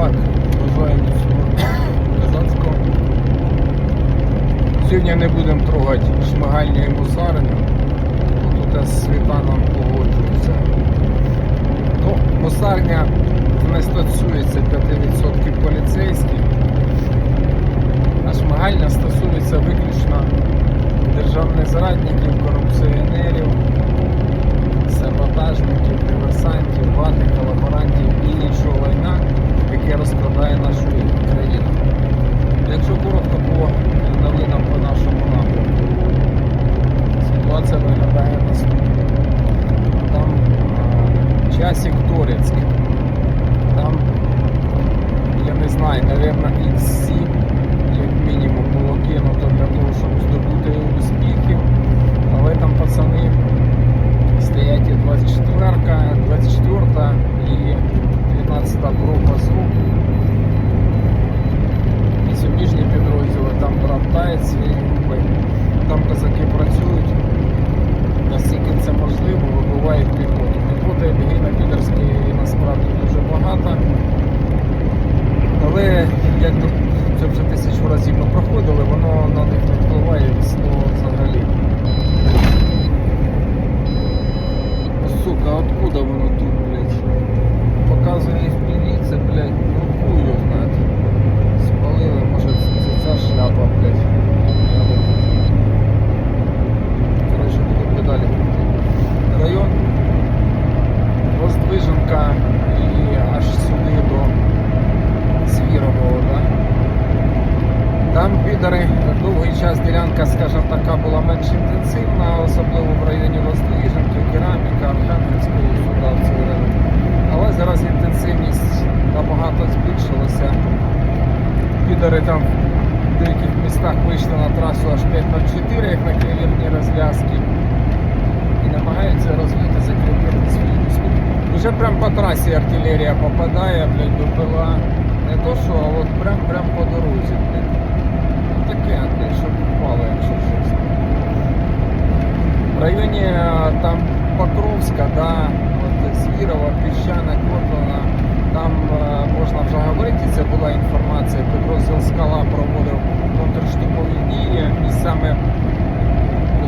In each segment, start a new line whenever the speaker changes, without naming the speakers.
Так, бажаємо всього козацького. Сьогодні не будемо трогати шмагальні і мусарини. Тут з світаном погоджуються. Ну, мусарня не стосується 5% поліцейських, а шмагальня стосується виключно державних зрадників, корупціонерів, саботажників, диверсантів, ватних, колаборантів яке розкладає нашу країну. Якщо коротко по новинам по нашому напрямку, ситуація виглядає наступно. Там а, часик Торецький. Там, я не знаю, мабуть, X7 як мінімум було кинуто для того, щоб здобути успіхів. Але там пацани стоять і 24-ка, 24 і 12 група ЗУ. Групи. Там козаки працюють. Наскільки це можливо, вибивають піхоту. Піхоти гине підерської насправді дуже багато. Але як це вже тисячу разів ми проходили, воно на них не впливає від слова взагалі. Сука, откуда воно тут, блядь? Показує FPV, це, блядь, ну хуй його знає. Спалили, може це ця шляпа, блядь. Коротше, буду педалі крутити. Район Воздвиженка і аж сюди до Звірового, да? Там довгий час ділянка, скажімо така, була менш інтенсивна, особливо в районі Воздвиженки, Кераміка, Архангельського сюди в цей район. Але зараз інтенсивність набагато збільшилася. Підари там в деяких містах вийшли на трасу аж 504, як на кілірні розв'язки. І намагаються розвити закріпити свій. Уже прям по трасі артилерія попадає, блядь, допила. Не то що, а от прям прям по дорозі, блядь. Блядь, щоб впало, якщо чесно. В районі там Покровська, да, от Звірова, Піщана, Котлана, там е, можна вже говорити, це була інформація, підрозділ Скала проводив контрштурмові дії і саме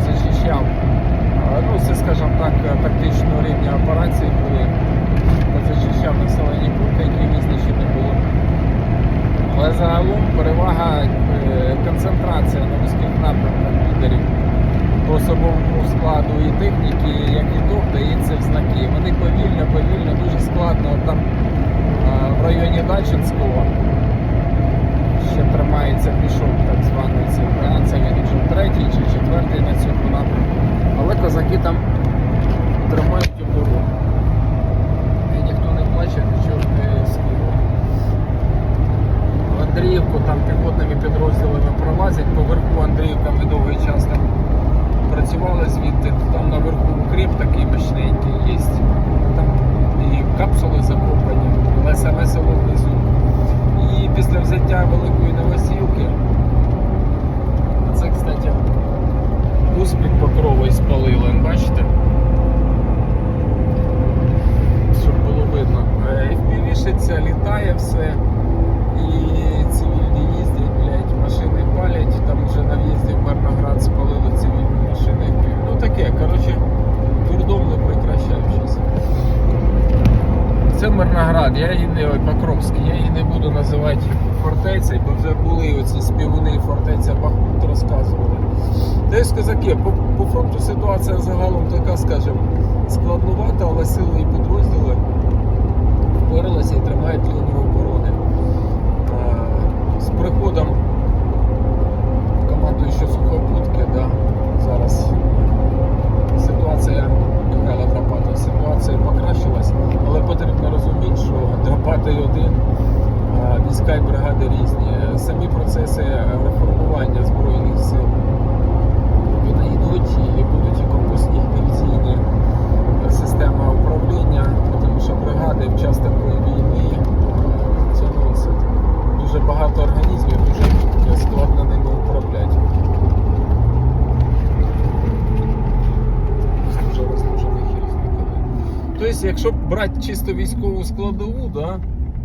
зачищав. е, Ну, це, скажімо так, е, тактичного рівня операції були. Зачищав населені пункти, які. Загалом перевага е, концентрація на вузьких напрямках лідерів по особовому складу і техніки, як і то, дається в знаки. Вони повільно, повільно, дуже складно там в районі Дачинського ще тримається пішов так званий цей, це він вже третій чи четвертий на цьому напрямку. Але козаки там тримають оборону. І ніхто не плаче, нічого не Андріївку там піхотними підрозділами пролазять, поверху Андріївка ми довгий час там працювали звідти, там наверху укріп такий мощненький є. Там і капсули закопані, але саме село внизу. І після взяття Великої Новосілки, це, кстати, успіх покровий спалили, бачите? Щоб було видно. Е, FPV-шиться, літає все. І цивільні їздять, блядь, машини палять, там вже на в'їзді в Мирноград спалили цивільні машини. Ну таке, коротше, дурдом не прекращаючись. Це Мирноград, я її не Покровський, я її не буду називати фортецею, бо вже були оці співуни фортеця Бахмут розказували. Десь козаки, по, по фронту ситуація загалом така, скажімо, складнувата, але сили і підрозділи впоралися і тримають лінію оборони. Е, З приходом командуючого сухопутки, да, зараз ситуація Михайла Драпата, ситуація покращилась, але потрібно розуміти, що Драпатий один, а війська і бригади різні. Самі процеси реформування Збройних сил вони йдуть і будуть і корпусні, і дивізійні система управління, тому що бригади в час такої війни е, це нонсенс. Дуже багато організмів, дуже складно ними управляти. Дуже розлучених різних. Тобто, якщо брати чисто військову складову, да,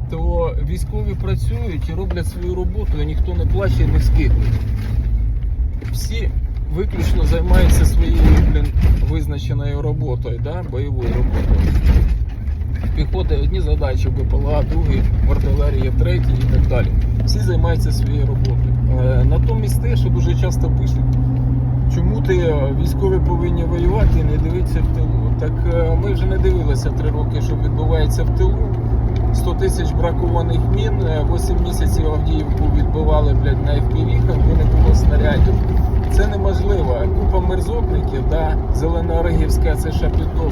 то військові працюють і роблять свою роботу, і ніхто не плаче і не скидує. Всі виключно займаються своєю блін, визначеною роботою, да? бойовою роботою. Піхоти одні задачі, БПЛА, другі, в артилерії треті і так далі. Всі займаються своєю роботою. Е, натомість те, що дуже часто пишуть, чому ти е, військові повинні воювати і не дивитися в тилу. Так е, ми вже не дивилися три роки, що відбувається в тилу. 100 тисяч бракованих мін, е, 8 місяців Авдіївку відбивали блядь, на FPV-ках, бо не було снарядів. Це неможливо. Купа мерзотників, да, Зеленоорегівське це шапіто,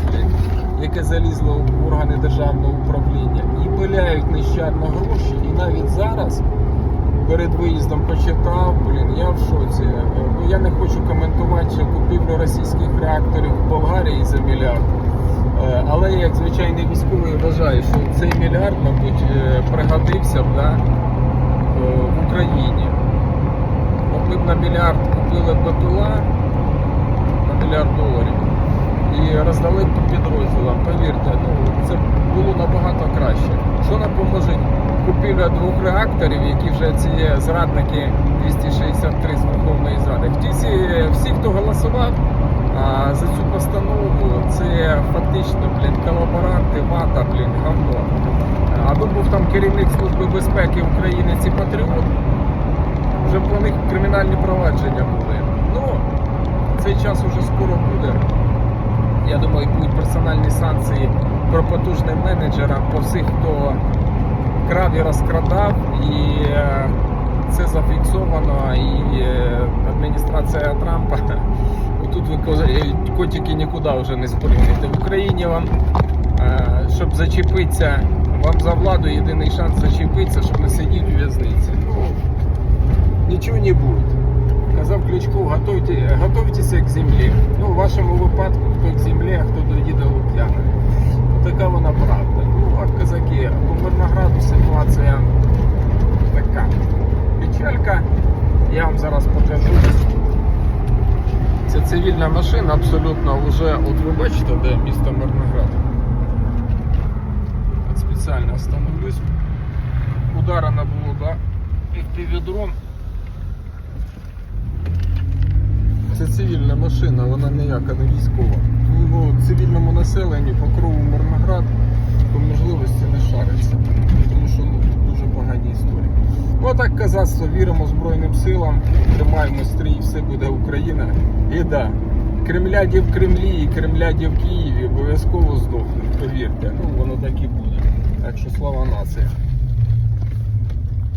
яке залізло в органи державного управління і пиляють нещадно гроші. І навіть зараз перед виїздом почитав, блін, я в шоці. Е, я не хочу коментувати купівлю російських реакторів в Болгарії за мільярд. Е, Але я, як звичайний військовий вважаю, що цей мільярд, мабуть, е, пригодився б да, е, в Україні. Ми б на мільярд купили БПЛА на мільярд доларів і роздали б підрозділам. Повірте, ну це було набагато краще. Що нам поможе купівля двох реакторів, які вже ці зрадники 263 з Верховної Зради. Ті всі, хто голосував а, за цю постанову, це фактично блін, колаборанти, вата, блін, говно. Аби був там керівник Служби безпеки України ці патріот, вже по них кримінальні провадження були. Ну, цей час уже скоро буде. Я думаю, будуть персональні санкції про потужним менеджерам по всіх, хто крав і розкрадав, і е, це зафіксовано. І е, адміністрація Трампа тут ви котики нікуди вже не спорівнюєте. В Україні вам, е, щоб зачепитися, вам за владу єдиний шанс зачепитися, щоб не сидіти у в'язниці. Ну, нічого не буде. Казав Кличко, готуйте, готуйтеся к землі. Ну, в вашому випадку хто к землі, а хто до Лук'яна. Така вона правда. Ну, а казаки, по Мирнограду ситуація така. Печалька. Я вам зараз покажу. Цивільна машина, абсолютно вже, от ви бачите, де місто Мирноград. От спеціально остановлюсь. Ударено було, да? FPV-дрон. Це цивільна машина, вона ніяка не військова. Ну, цивільному населенню по крову Мирноград по можливості не шариться. Тому що ну, дуже погані історії. Ну а так казацтво, віримо Збройним силам, тримаємо стрій, все буде Україна. І да, кремляді в Кремлі і кремляді в Києві обов'язково здохнуть, повірте. Ну воно так і буде. Так що слава нація.